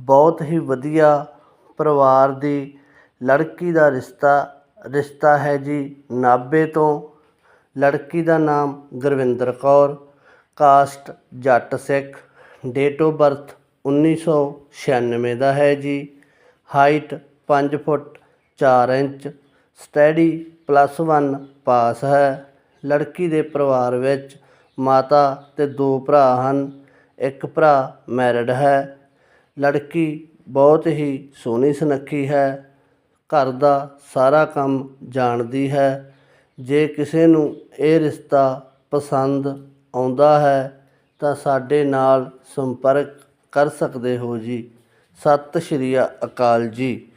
ਬਹੁਤ ਹੀ ਵਧੀਆ ਪਰਿਵਾਰ ਦੀ ਲੜਕੀ ਦਾ ਰਿਸ਼ਤਾ ਰਿਸ਼ਤਾ ਹੈ ਜੀ ਨਾਭੇ ਤੋਂ। ਲੜਕੀ ਦਾ ਨਾਮ Gurvinder Kaur, caste Jat Sikh date of birth 1996 ਦਾ ਹੈ ਜੀ। Height 5 foot 4 inch study plus 1 pass ਹੈ। ਲੜਕੀ ਦੇ ਪਰਿਵਾਰ ਵਿੱਚ ਮਾਤਾ ਤੇ ਦੋ ਭਰਾ ਹਨ, ਇੱਕ ਭਰਾ ਮੈਰਿਡ ਹੈ। ਲੜਕੀ ਬਹੁਤ ਹੀ ਸੋਹਣੀ ਸੁਨੱਖੀ ਹੈ, ਘਰ ਦਾ ਸਾਰਾ ਕੰਮ ਜਾਣਦੀ ਹੈ। ਜੇ ਕਿਸੇ ਨੂੰ ਇਹ ਰਿਸ਼ਤਾ ਪਸੰਦ ਆਉਂਦਾ ਹੈ, ਤਾਂ ਸਾਡੇ ਨਾਲ ਸੰਪਰਕ ਕਰ ਸਕਦੇ ਹੋ ਜੀ। ਸਤਿ ਸ਼੍ਰੀ ਅਕਾਲ ਜੀ।